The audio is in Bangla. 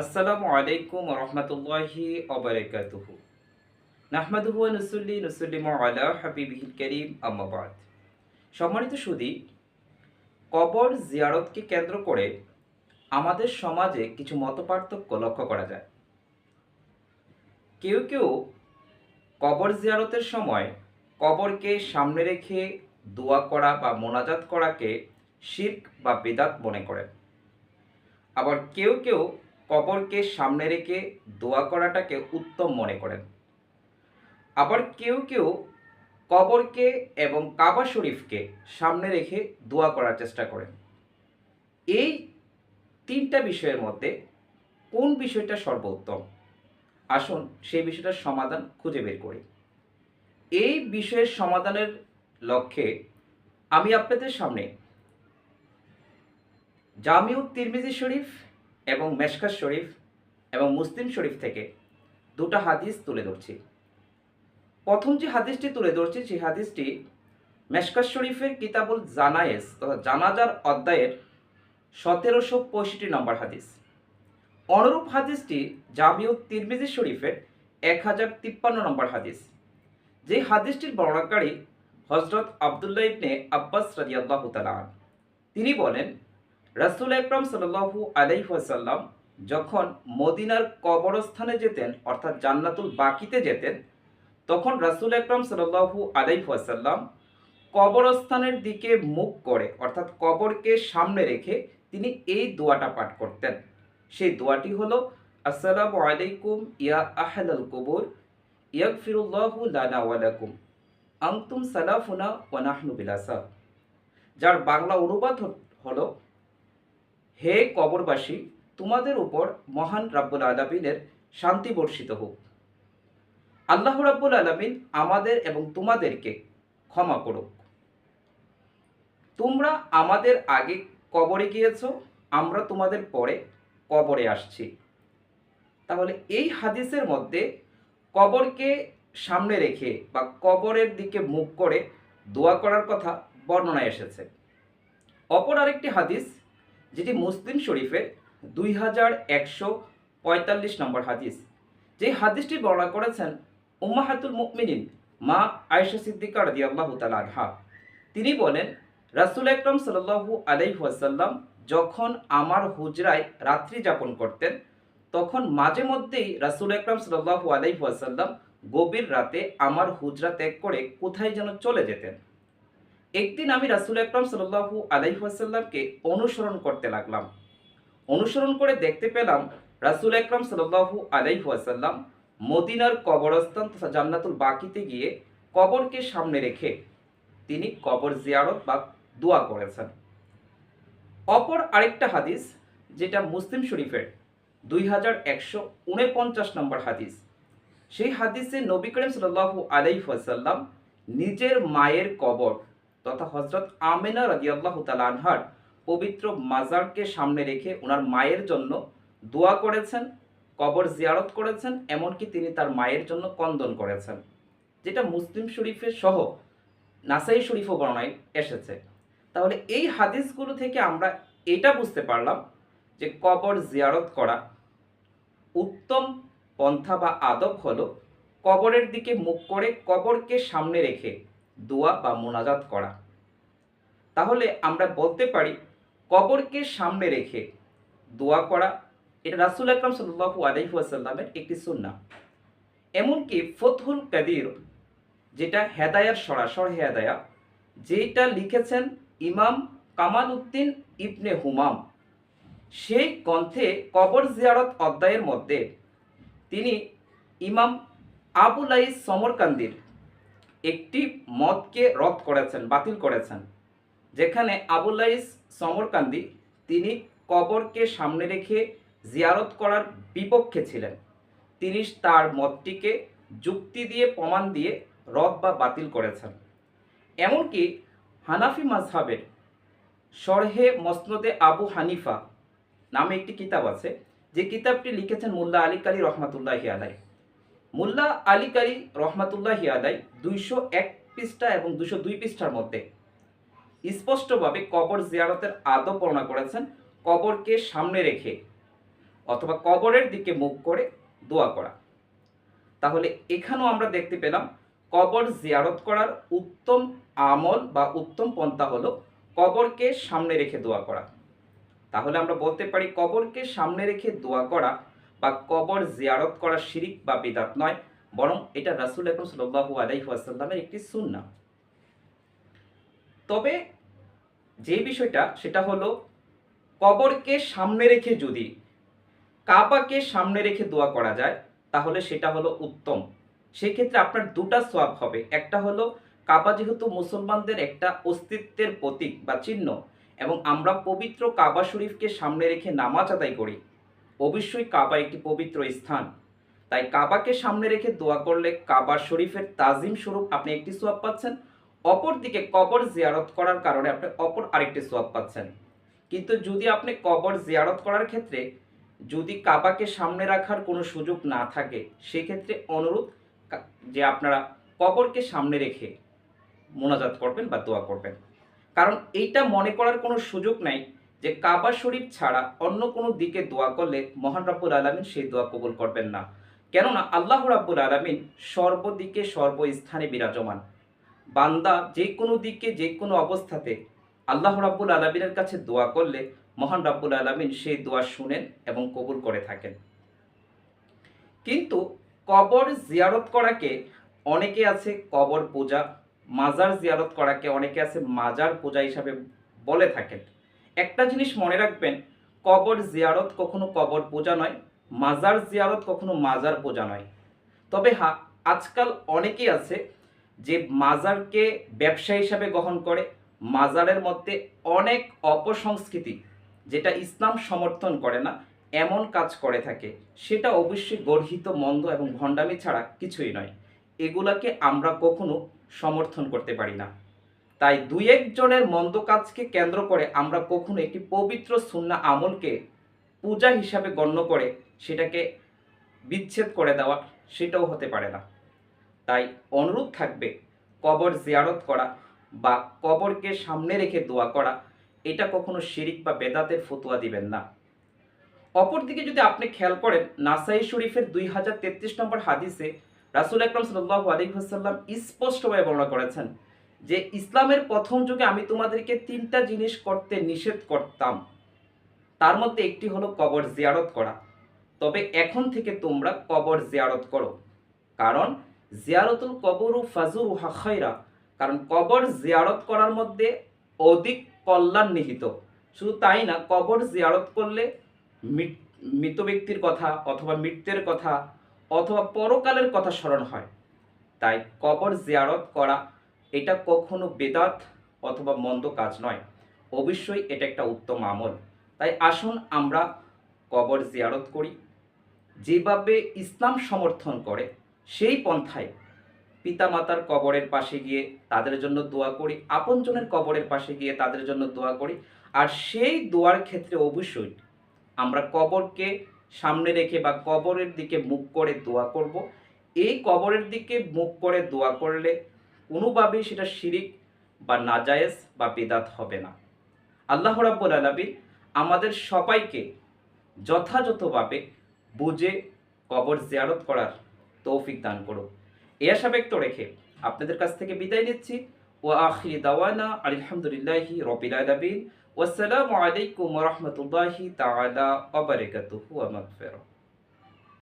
আসসালামু আলাইকুম রহমতুল্লাহি অবরাকাতুহু নাহমাদুহু নুসল্লি, নুসল্লিমু আলা হাবিবিহিল করিম আম্মাবাদ সম্মানিত সুদী, কবর জিয়ারতকে কেন্দ্র করে আমাদের সমাজে কিছু মতপার্থক্য লক্ষ্য করা যায়। কেউ কেউ কবর জিয়ারতের সময় কবরকে সামনে রেখে দোয়া করা বা মোনাজাত করাকে শির্ক বা বেদাত মনে করেন। আবার কেউ কেউ কবরকে সামনে রেখে দোয়া করাটাকে উত্তম মনে করেন। আবার কেউ কেউ কবরকে এবং কাবা শরীফকে সামনে রেখে দোয়া করার চেষ্টা করেন। এই তিনটা বিষয়ের মধ্যে কোন বিষয়টা সর্বোত্তম? আসুন সেই বিষয়টার সমাধান খুঁজে বের করি। এই বিষয়ের সমাধানের লক্ষ্যে আমি আপনাদের সামনে জামিউত তিরমিজি শরীফ এবং মেশকাস শরীফ এবং মুসলিম শরীফ থেকে দুটো হাদিস তুলে ধরছি। প্রথম যে হাদিসটি তুলে ধরছি, সেই হাদিসটি মেশকাস শরীফের কিতাবুল জানায়েস তথা জানাজার অধ্যায়ের সতেরোশো পঁয়ষট্টি নম্বর হাদিস। অনুরূপ হাদিসটি জামিউত তিরমিজি শরীফের এক হাজার তিপ্পান্ন নম্বর হাদিস। যে হাদিসটির বর্ণাকারী হজরত আবদুল্লাহ ইবনে আব্বাস রাজিয়াল্লাহু তিনি বলেন রাসুল আকরম সাল্লাহু আলাইহাসাল্লাম যখন মদিনার কবরস্থানে যেতেন, অর্থাৎ জান্নাতুল বাকিতে যেতেন, তখন রাসুল আকরম সাল্লাহু আলাইহাসাল্লাম কবরস্থানের দিকে মুখ করে, অর্থাৎ কবরকে সামনে রেখে তিনি এই দোয়াটা পাঠ করতেন। সেই দোয়াটি হলো, আসসালামু আলাইকুম ইয়া আহলাল কবর, ইয়াগফিরুল্লাহু লানা ওয়ালাকুম আনতুম সালাফুনা ওয়া নাহনু বিলাসা। যার বাংলা অনুবাদ হলো হে কবরবাসী, তোমাদের উপর মহান রাব্বুল আলমিনের শান্তি বর্ষিত হোক। আল্লাহ রাব্বুল আলমিন আমাদের এবং তোমাদেরকে ক্ষমা করুক। তোমরা আমাদের আগে কবরে গিয়েছো, আমরা তোমাদের পরে কবরে আসছি। তাহলে এই হাদিসের মধ্যে কবরকে সামনে রেখে বা কবরের দিকে মুখ করে দোয়া করার কথা বর্ণনায় এসেছে। অপর আরেকটি হাদিস যেটি মুসলিম শরীফের দুই হাজার একশো পঁয়তাল্লিশ নম্বর হাদিস। যে হাদিসটি বর্ণনা করেছেন উম্মাহাতুল মুকমিনিন মা আয়েশা সিদ্দিকা রাদি আল্লাহ তিনি বলেন, রাসুল আকরম সাল্লু আলাইহাসাল্লাম যখন আমার হুজরায় রাত্রি যাপন করতেন, তখন মাঝে মধ্যেই রাসুল আকরম সাল্লু আলাইহাসাল্লাম গভীর রাতে আমার হুজরা ত্যাগ করে কোথায় যেন চলে যেতেন। একদিন আমি রাসুল আকরম সাল্লু আলাইহাসাল্লামকে অনুসরণ করতে লাগলাম। অনুসরণ করে দেখতে পেলাম রাসুল আকরম সাল্লু আলাইহাসাল্লাম মদিনার কবরস্থান তথা জান্নাতুল বাকিতে গিয়ে কবরকে সামনে রেখে তিনি কবর জিয়ারত বা দোয়া করেছেন। অপর আরেকটা হাদিস, যেটা মুসলিম শরীফের দুই হাজার একশো উনপঞ্চাশ নম্বর হাদিস, সেই হাদিসে নবী করিম সাল্লু আলাইহাসাল্লাম নিজের মায়ের কবর তথা হজরত আমেনা রাজিয়াল্লাহ আনহার পবিত্র মাজারকে সামনে রেখে ওনার মায়ের জন্য দোয়া করেছেন, কবর জিয়ারত করেছেন, এমনকি তিনি তার মায়ের জন্য কন্দন করেছেন, যেটা মুসলিম শরীফের সহ নাসাই শরীফও বর্ণায় এসেছে। তাহলে এই হাদিসগুলো থেকে আমরা এটা বুঝতে পারলাম যে কবর জিয়ারত করা উত্তম পন্থা বা আদব হলো কবরের দিকে মুখ করে কবরকে সামনে রেখে দোয়া বা মোনাজাত করা। তাহলে আমরা বলতে পারি, কবরকে সামনে রেখে দোয়া করা, এটা রাসুল আকরম সাল্লু আলহিহাসাল্লামের একটি সুন্না এমনকি ফতহুল কাদির, যেটা হেদায়ার সরাসর হেদায়া যেটা লিখেছেন ইমাম কামাল উদ্দিন ইবনে হুমাম। সেই গ্রন্থে কবর জিয়ারত অধ্যায়ের মধ্যে তিনি ইমাম আবুলাই সমরকান্দির একটি মতকে রদ করেছেন, বাতিল করেছেন। যেখানে আবুল্লাইস সমরকান্দি, তিনি কবরকে সামনে রেখে জিয়ারত করার বিপক্ষে ছিলেন। তিনি তার মতটিকে যুক্তি দিয়ে, প্রমাণ দিয়ে রদ বা বাতিল করেছেন। এমনকি হানাফি মাজহাবের সরহে মসনদে আবু হানিফা নামে একটি কিতাব আছে। যে কিতাবটি লিখেছেন মোল্লা আলী কালী রহমাতুল্লাহ আলাই মোল্লা আলী কালী রহমাতুল্লাহ আলাই দুইশো এক পৃষ্ঠা এবং দুশো দুই পৃষ্ঠার মধ্যে স্পষ্টভাবে কবর জিয়ারতের আদব বর্ণনা করেছেন, কবরকে সামনে রেখে অথবা কবরের দিকে মুখ করে দোয়া করা। তাহলে এখানেও আমরা দেখতে পেলাম, কবর জিয়ারত করার উত্তম আমল বা উত্তম পন্থা হলো কবরকে সামনে রেখে দোয়া করা। তাহলে আমরা বলতে পারি কবরকে সামনে রেখে দোয়া করা বা কবর জিয়ারত করা শিরিক বা বিদাত নয়, বরং এটা রাসুল আকরম সাল্লাহু আলাইহাসাল্লামের একটি সুন্না তবে যে বিষয়টা, সেটা হলো কবরকে সামনে রেখে যদি কাবাকে সামনে রেখে দোয়া করা যায়, তাহলে সেটা হলো উত্তম। সেই ক্ষেত্রে আপনার দুটা সোয়াব হবে। একটা হলো কাবা যেহেতু মুসলমানদের একটা অস্তিত্বের প্রতীক বা চিহ্ন, এবং আমরা পবিত্র কাবা শরীফকে সামনে রেখে নামাজ আদায় করি অবশ্যই কাবা একটি পবিত্র স্থান। তাই কাবাকে সামনে রেখে দোয়া করলে কাবা শরীফের তাজিম স্বরূপ আপনি একটি সোয়াব পাচ্ছেন। অপরদিকে কবর জিয়ারত করার কারণে আপনি অপর আরেকটি সোয়াব পাচ্ছেন। কিন্তু যদি আপনি কবর জিয়ারত করার ক্ষেত্রে যদি কাবাকে সামনে রাখার কোনো সুযোগ না থাকে, সেক্ষেত্রে অনুরোধ যে আপনারা কবরকে সামনে রেখে মোনাজাত করবেন বা দোয়া করবেন। কারণ এইটা মনে করার কোনো সুযোগ নাই। যে কাবা শরীফ ছাড়া অন্য কোনো দিকে দোয়া করলে মহান রাব্বুল আলমিন সেই দোয়া কবুল করবেন না। কেননা আল্লাহ রাব্বুল আলমিন সর্বদিকে সর্বস্থানে বিরাজমান। বান্দা যে কোনো দিকে, যে কোনো অবস্থাতে আল্লাহ রাব্বুল আলমিনের কাছে দোয়া করলে মহান রাব্বুল আলমিন সেই দোয়া শুনেন এবং কবুল করে থাকেন। কিন্তু কবর জিয়ারত করাকে অনেকে আছে কবর পূজা, মাজার জিয়ারত করাকে অনেকে আছে মাজার পূজা হিসাবে বলে থাকেন। একটা জিনিস মনে রাখবেন, কবর জিয়ারত কখনো কবর পূজা নয়, মাজার জিয়ারত কখনো মাজার পূজা নয়। তবে হ্যাঁ আজকাল অনেকেই আছে যে মাজারকে ব্যবসা হিসাবে গ্রহণ করে, মাজারের মধ্যে অনেক অপসংস্কৃতি, যেটা ইসলাম সমর্থন করে না, এমন কাজ করে থাকে। সেটা অবশ্যই গর্হিত, মন্দ এবং ভণ্ডামি ছাড়া কিছুই নয়। এগুলাকে আমরা কখনো সমর্থন করতে পারি না। তাই দুই একজনের মন্দ কাজকে কেন্দ্র করে আমরা কখনো একটি পবিত্র সুন্না আমলকে পূজা হিসাবে গণ্য করে সেটাকে বিচ্ছেদ করে দেওয়া সেটাও হতে পারে না। তাই অনুরোধ থাকবে কবর জিয়ারত করা বা কবরকে সামনে রেখে দোয়া করা, এটা কখনো শিরিক বা বেদাতের ফতুয়া দিবেন না। অপরদিকে যদি আপনি খেয়াল করেন, নাসাই শরীফের দুই হাজার তেত্রিশ নম্বর হাদিসে রাসুল আকরম সাল্লাহ আলিহাসাল্লাম স্পষ্টভাবে বর্ণনা করেছেন যে ইসলামের প্রথম যুগে আমি তোমাদেরকে তিনটা জিনিস করতে নিষেধ করতাম। তার মধ্যে একটি হলো কবর জিয়ারত করা। তবে এখন থেকে তোমরা কবর জিয়ারত করো। কারণ জিয়ারতুল কবরু ফাজুর হাখাইরা কারণ কবর জিয়ারত করার মধ্যে অধিক কল্যাণ নিহিত। শুধু তাই না, কবর জিয়ারত করলে মৃত ব্যক্তির কথা অথবা মৃত্যুর কথা অথবা পরকালের কথা স্মরণ হয়। তাই কবর জিয়ারত করা এটা কখনো বেদাত অথবা মন্দ কাজ নয়। অবশ্যই এটা একটা উত্তম আমল। তাই আসুন আমরা কবর জিয়ারত করি। যেভাবে ইসলাম সমর্থন করে, সেই পন্থায় পিতামাতার কবরের পাশে গিয়ে তাদের জন্য দোয়া করি, আপনজনের কবরের পাশে গিয়ে তাদের জন্য দোয়া করি। আর সেই দোয়ার ক্ষেত্রে অবশ্যই আমরা কবরকে সামনে রেখে বা কবরের দিকে মুখ করে দোয়া করব। এই কবরের দিকে মুখ করে দোয়া করলে কোনোভাবেই সেটা শিরিক বা নাজায়েজ বা বেদাত হবে না। আল্লাহ রাব্বুল আলামিন আমাদের সবাইকে যথাযথভাবে বুঝে, কবর জিয়ারত করার তৌফিক দান করুক। এ আশা ব্যক্ত রেখে আপনাদের কাছ থেকে বিদায় নিচ্ছি। ও আখিরি দাওয়ানা আলহামদুলিল্লাহি রবিল আলামিন। ওয়াসসালামু আলাইকুম রাহমাতুল্লাহি তাআলা ওয়া বারাকাতুহু ওয়া মাগফিরাহ।